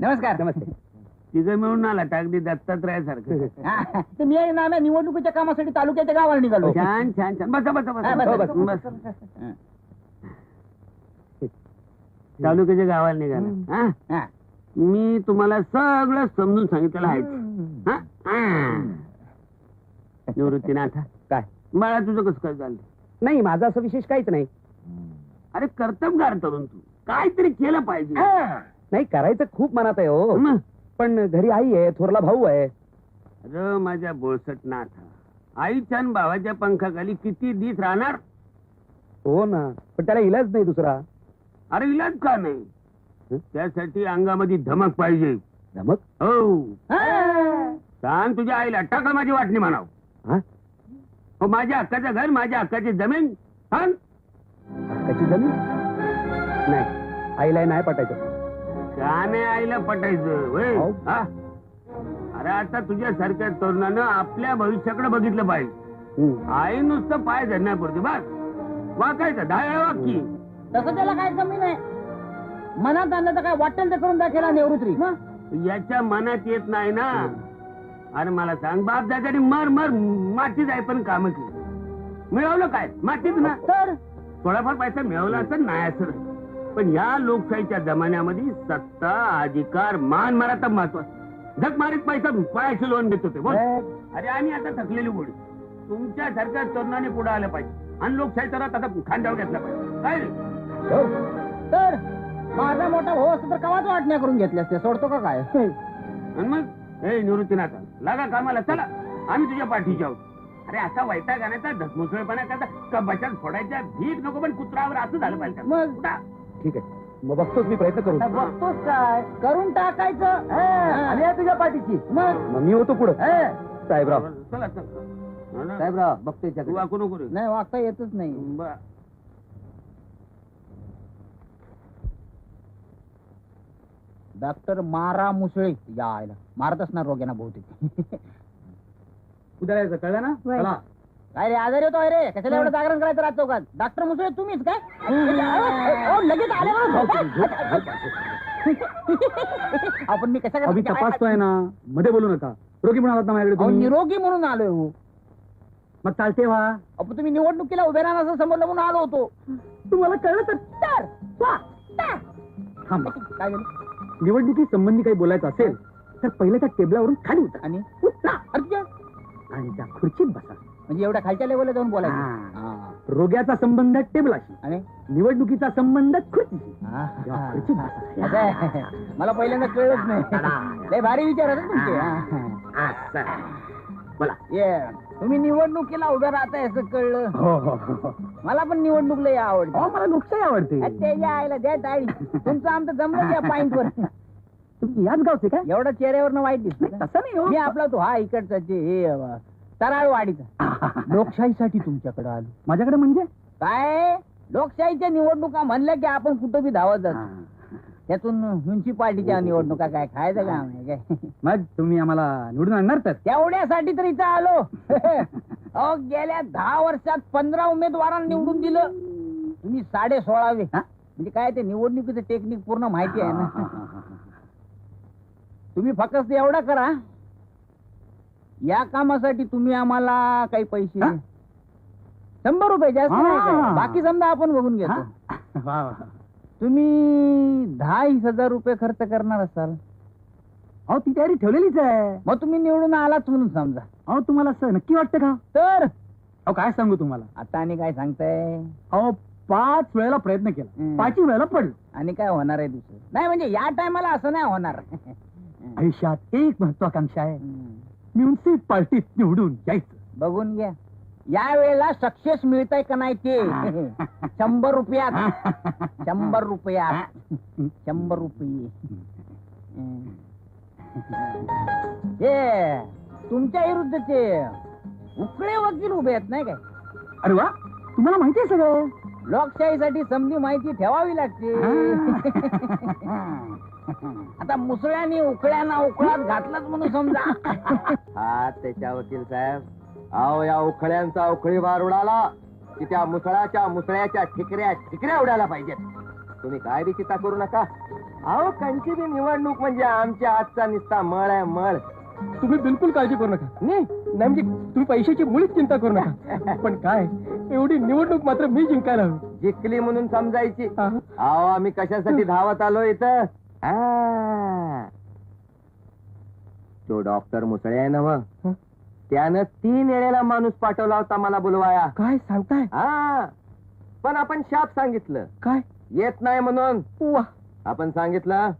नमस्कार. तिघं मिळून आला टाकडी दत्तात्रय सारखं हा, ते मी आहे ना निवडणुकीच्या कामासाठी तालुक्याच्या गावाला निघालो. छान छान छान. बसा बसा हा, बसा. बस, बस. बस तालुक्याच्या गावाला निघाला. हा? हा. मी तुम्हाला सगळं समजून सांगितलेलं आहे. हा? हा. निवृत्तीनाथ. बाळा तुझं कसं काय चाललं नाही माझं असं विशेष काहीच नाही. अरे कर्तबगार तरुण तू. काहीतरी केलं पाहिजे. नाही करायचं खूप मनात आहे हो. मग? पण घरी आई आहे थोरला भाऊ आहे. अरे माझ्या बोळसट नाथ. आईच्या आणि भावाच्या पंखाखाली किती दिस राहणार? हो ना पण त्याला इलाज नाही दुसरा. अरे इलाज का नाही? त्यासाठी अंगामध्ये धमक पाहिजे. धमक? हो. हा. सांग तुझ्या आईला टाका माझी वाटणी म्हणाव. हा? हो माझ्या हक्काचं घर माझ्या हक्काची जमीन सांग हक्काची जमीन? नाही आईला नाही पटायचं. का नाही आईला पटायचं होय? हो. हा? अरे आता तुझ्या सारख्या तरुणानं आपल्या भविष्याकडे बघितलं पाहिजे. हम्म. आई नुसतं पाय धरण्यापुरती बस. वाकायचं दहा वाकी तसं त्याला काय कमी नाही मनात आणलं तर काय वाटेल ते करून दाखवला निवृत्ती याच्या मनात येत नाही ना. अरे मला सांग बाप दादानी मर मर मातीत आहे पण काम केली. मिळवलं काय? मातीत ना? तर? थोडाफार पैसा मिळवला असं नाही असं. पण या लोकशाहीच्या जमान्यामध्ये सत्ता अधिकार मान मराठा महत्वाचं. झक मारीत पैसा पायाशी लोन देत होते बोल. अरे आम्ही आता थकलेली गोडी तुमच्या सारख्या तरुणाने पुढे आलं पाहिजे. आणि लोकशाही तर आता खांद्यावर घेतला पाहिजे. काय रे? हो. तर? माझा मोठा भाऊ असतो तर कवाच वाटण्या करून घेतल्या असते सोडतो का काय? आणि मग? हे निवृत्तीनाथा लागा कामाला चला. आम्ही तुझ्या पाठीशी आहोत. अरे असा वैताग आणायचा धसमुसळपणा करता का बचात फोडायच्या भीक नको पण कुत्रावर असं झालं पाहिजे मग? उठा. ठीक आहे. मग बघतोच मी प्रयत्न करू बघतोस काय? करून टाकायचं. आली आहे तुझ्या पाठीची मग? मग मी होतो पुढं. साहेबराव. चला चला. साहेबराव बघतोय तू वाकू नको रे. नाही वागता येतच नाही. बर. डॉक्टर मारा मुसळे या आयला मारत असणार रोग्यांना बहुतेक. उद्या यायचं कळलं ना. चला. काय रे आजारी होतो रे कशाला एवढं जागरण करायचं रात चौकात? डॉक्टर मुसळे तुम्हीच काय? अहो, लगेच आले आपण मी कशा अभि तपासतोय ना. मध्ये बोलू नका. रोगी म्हणून आलात ना माझ्याकडे तुम्ही. निरोगी म्हणून आलोय हो. मग चालते व्हा अहो, तुम्ही निवडणुकीला उभे राहणार असं समजलं म्हणून आलो होतो. तुम्हाला कळलं तर तर, वा, तर. थांबा. काय झालं? निवडणुकी संबंधी काही बोलायचं असेल तर पहिले त्या टेबलावरून खाली उतरा आणि उतरा अर्ज आणि त्या खुर्चीत बसा म्हणजे एवढ्या खालच्या लेवलला जाऊन बोलायचं हा. रोग्याचा संबंध टेबलाशी आणि निवडणुकीचा संबंध खुर्चीशी. या खुर्चीत बसा. असं आहे. मला पहिल्यांदा कळलंच नाही लय भारी विचार आहे रे तुमचे हा. असं. बोला. ये तुम्ही निवडणुकीला उभं राहताय असं कळलं. हो हो हो. मला पण निवडणूक लय आवडते. अहो, मला लोकशाही आवडते. त्याच्या आईला द्या टाळी तुमचं आमचं जमलं त्या पॉइंट वर. तुम्ही याच गावचे काय? एवढा चेहऱ्यावर वाईट दिसत. तसं नाही हो. मी आपला तो हा इकडचा जे हे तराळवाडीचा. लोकशाहीसाठी तुमच्याकडे आलो. माझ्याकडे म्हणजे? काय? लोकशाहीच्या निवडणुका म्हणल्या की आपण कुठं बी धावत जातो त्यातून म्युन्सिपाल्टीच्या निवडणुका काय खायचं काम आहे काय? मग तुम्ही आम्हाला निवडून आणणार तर? तेवढ्यासाठी तर इथं आलो अहो गेल्या दहा वर्षात पंधरा उमेदवारांना निवडून दिलं. तुम्ही साडे सोळावे. हा? म्हणजे काय ते निवडणुकीचं टेक्निक पूर्ण माहिती आहे ना? तुम्ही फक्त एवढा करा. या कामासाठी तुम्ही आम्हाला काही पैसे हा? शंभर रुपये जास्त नाही काय. हा. बाकी समजा आपण बघून घेतो. वा वा. तुम्ही दहा हजार रुपये खर्च करणार असाल. अहो ती तयारी ठेवलेलीच आहे. मग तुम्ही निवडून आलाच म्हणून समजा. अहो तुम्हाला असं नक्की वाटतं का? तर? अहो काय सांगू तुम्हाला? आता आणि काय सांगताय? अहो पाच वेळेला प्रयत्न केला. हम्म. पाचही वेळेला पडलो. आणि काय होणार आहे दुसरं? नाही म्हणजे या टायमाला असं नाही होणार. आयुष्यात एक महत्वाकांक्षा आहे. म्युन्सिपाल्टीत निवडून यायचं. बघून घ्या. या वेळेला सक्सेस मिळतंय का नाही ते? शंभर रुपयात. शंभर रुपयात. शंभर रुपये. हे तुमच्या विरुद्धचे उकळे वकील उभे आहेत नाही काय? अरे वा तुम्हाला माहिती आहे सगळं? लोकशाहीसाठी समधी माहिती ठेवावी लागते. आता मुसळ्याने उकळ्यांना उकळात घातलाच म्हणून समजा. हा त्याच्या वकील साहेब. अहो या उखळ्यांचा उखळी वार उडाला की त्या मुसळाच्या मुसळ्याच्या ठिकऱ्या ठिकऱ्या उडायला पाहिजेत. तुम्ही काय बी चिंता करू नका. अहो कंची बी निवडणूक म्हणजे आमच्या आजचा निस्ता मळ आहे मळ. तुम्ही बिलकुल काळजी करू नका. नाही म्हणजे तुम्ही पैशाची मुळीच चिंता करू नका. पण काय एवढी निवडणूक मात्र मी जिंकायला हवी. जिंकली म्हणून समजायची. अहो आम्ही कशासाठी धावत आलो इथं. तो डॉक्टर मुसळे आहे ना मग? त्यानं तीन वेळेला माणूस पाठवला होता मला बोलवाया. काय सांगताय? हा. पण आपण शाप सांगितलं. काय? येत नाही म्हणून. वा. आपण सांगितलं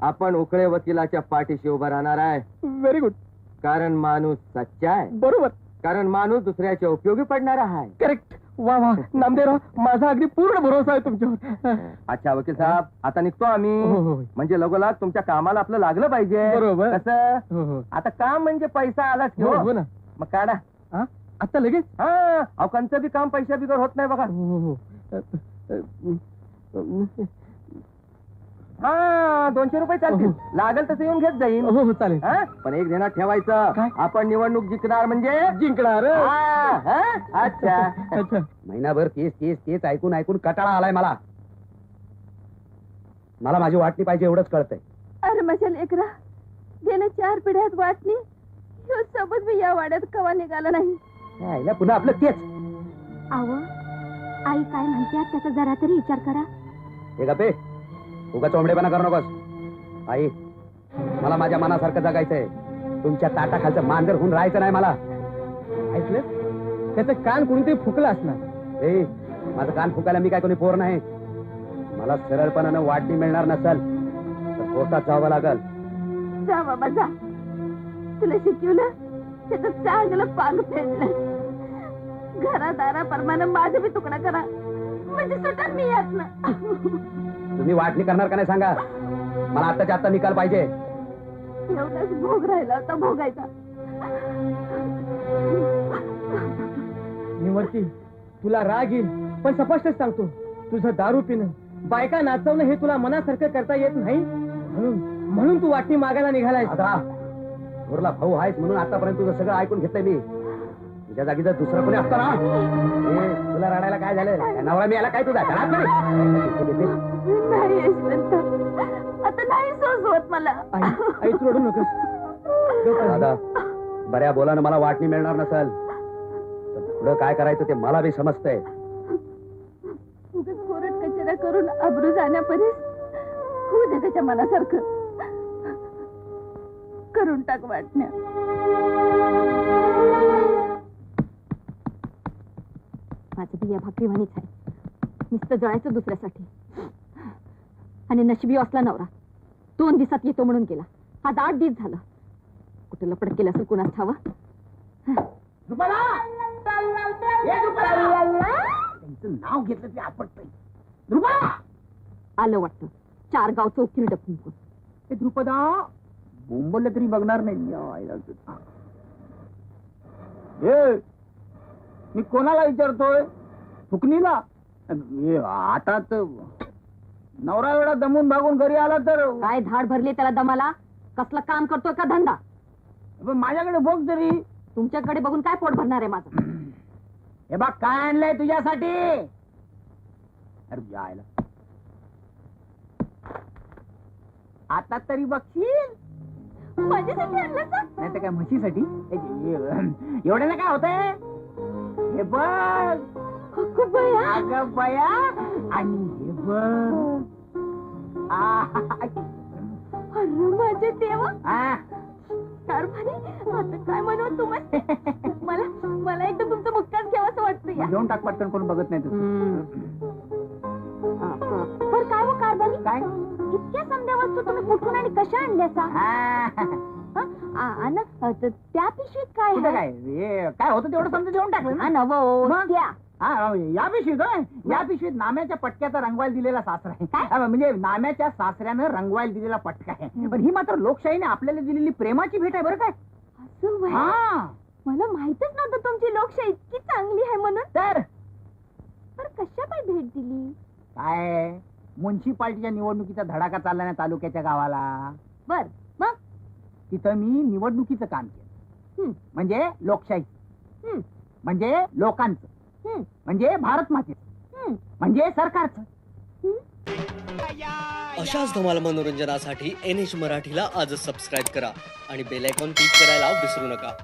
आपण उकळे वकिलाच्या पाठीशी उभं राहणार आहे. व्हेरी गुड कारण माणूस सच्चा आहे. बरोबर. कारण माणूस दुसऱ्याच्या उपयोगी पडणार आहे. करेक्ट वा वा. नामदेवराव माझा अगदी पूर्ण भरोसा आहे तुमच्यावर. अच्छा वकील साहेब आता निघतो आम्ही. हो, हो, हो. म्हणजे लगोलाग तुमच्या कामाला आपलं लागलं पाहिजे. बरोबर. कसं? आता काम म्हणजे पैसा हो हो. ना. मग काढा? आता लगेच? हा अहो कंचं बी काम पैशा बिगर होत नाही बघा. हो हो हो हा दोनशे रुपये चालतील. हो. लागेल तसं येऊन घेत जाईल हो हो चालेल. हा? पण एक ध्यानात ठेवायचं. काय? आपण निवडणूक जिंकणार म्हणजे? जिंकणार. हा, हा? अच्छा. अच्छा. महिनाभर तेच तेच तेच ऐकून ऐकून कटाळा आलाय मला. मला माझी वाटणी पाहिजे एवढंच कळतंय. अरे माझ्या लेकरा गेल्या चार पिढ्यात वाटणी ह्यो सोबत मी या वाड्यात कवा निघाला नाही. यायला पुन्हा आपलं तेच. आव आई काय म्हणते त्याचा जरा तरी विचार करा. हे गपे उगा चोंबडेपणा करू नकोस. आई मला माझ्या मनासारखं जगायचंय. तुमच्या ताटाखालचं मांजर होऊन राहायचं नाही मला. ऐकलं त्याचं कान कोणीतरी फुकलं असणार. ए माझं कान फुकायला मी काय कोणी पोर नाही. मला सरळपणानं वाटणी मिळणार नसल तर कोर्टात जावं लागल. जा बाबा जा. तुला शिकवलं? त्याचं चांगलं पांग फेडलं. घरादाराप्रमाणे माझं बी तुकडा करा. म्हणजे सुटा मी यात ना तुम्ही वाटणी करणार का नाही सांगा? मला आत्ताच्या आत्ता निकाल पाहिजे. एवढाच भोग राहिला होता भोगायचा. निवडती तुला राग येईल पण स्पष्टच सांगतो. तुझं दारू पिणं बायका नाचवणं हे तुला मनासारखं करता येत नाही? म्हणून म्हणून तू वाटणी मागायला निघालाय आता भाऊ आहेस म्हणून आतापर्यंत तुझं सगळं ऐकून घेतलंय मी. तुझ्या जागी जर दुसरं कोणी असतं ना ए, तुला रडायला काय झालं? नवरा मी याला काय तुझा? घरात नाही नाही यशवंत. आता नाही सोसवत मला. आई आई तू रडू नकोस. गप्प बस. दादा बऱ्या बोलानं मला वाटणी मिळणार नसल. तर पुढं काय करायचं ते मला बी समजतंय. उगाच कोरड कचरा करून अब्रू जाण्यापर्यंत होऊ दे त्याच्या मनासारखं. करून टाक वाटण्या. माझं बिया भाकरीवाणीच आहे. नुसतं जळायचं दुसऱ्यासाठी. आणि नशिबी असला नवरा दोन दिवसात येतो म्हणून गेला. आज आठ दिवस झालं. कुठे लपड केलं असेल कुणास ठावा? त्यांचं नाव घेतलं ते आपटतंय. आलं वाटतं. चार गाव चौकील डपून हे ध्रुपदा बोंबललं तरी बघणार नाही मी कोणाला विचारतोय? फुकणीला? आता नवरा वेळा दमून भागून घरी आला तर काय धाड भरली त्याला दमाला? कसलं काम करतोय का धंदा? पण माझ्याकडे बघ तरी तुमच्याकडे बघून काय पोट भरणार आहे माझं? हे बघ काय आणलंय तुझ्यासाठी? अरे जायला आता तरी बघशील? माझ्यासाठी आणलं का? नाही तर काय म्हशीसाठी? एवढ्याला काय होतंय? हे बघ अगं बया. अगं बया आणि हे बघ. आ, अरे माझे देवा. आ, कार भारी आता काय म्हणू तुम्हाला मला मला एकदम तुमचं मुक्काच घ्यावं वाटतं या. घेऊन टाक पटकन कोण बघत नाही तुझं. पर काय हो कारभारी? काय? इतक्या समध्या वस्तू तुम्ही कुठून आणि कशा आणल्या सा हं? आ- न, त्या पिशवीत काय कुठं? काय? हे काय होतं तेवढं समजा देऊन टाकलं हा ना नव मग? त्या. हा या पिशवीत होय? या पिशवीत नाम्याच्या पटक्याचा रंगवायला दिलेला सासरा आहे. हा, म्हणजे नाम्याच्या सासऱ्यानं रंगवायला दिलेला पटका आहे. पण ही मात्र लोकशाहीने आपल्याला दिलेली प्रेमाची भेट आहे बरं काय? असं व्हय. हा. मला माहितच नव्हतं तुमची लोकशाही इतकी चांगली आहे म्हणून. तर? पण कशा पाय भेट दिली? काय? म्युन्सिपाल्टीच्या निवडणुकीचा धडाका चालला ना तालुक्याच्या गावाला. बर. तिथं मी निवडणुकीचं काम केलं हं. म्हणजे लोकशाही. म्हणजे लोकांचं. म्हणजे भारत मातेचं. म्हणजे सरकारचं अशाच धमाल मनोरंजनासाठी एन एच मराठीला आजच सबस्क्राईब करा आणि बेल आयकॉन क्लिक करायला विसरू नका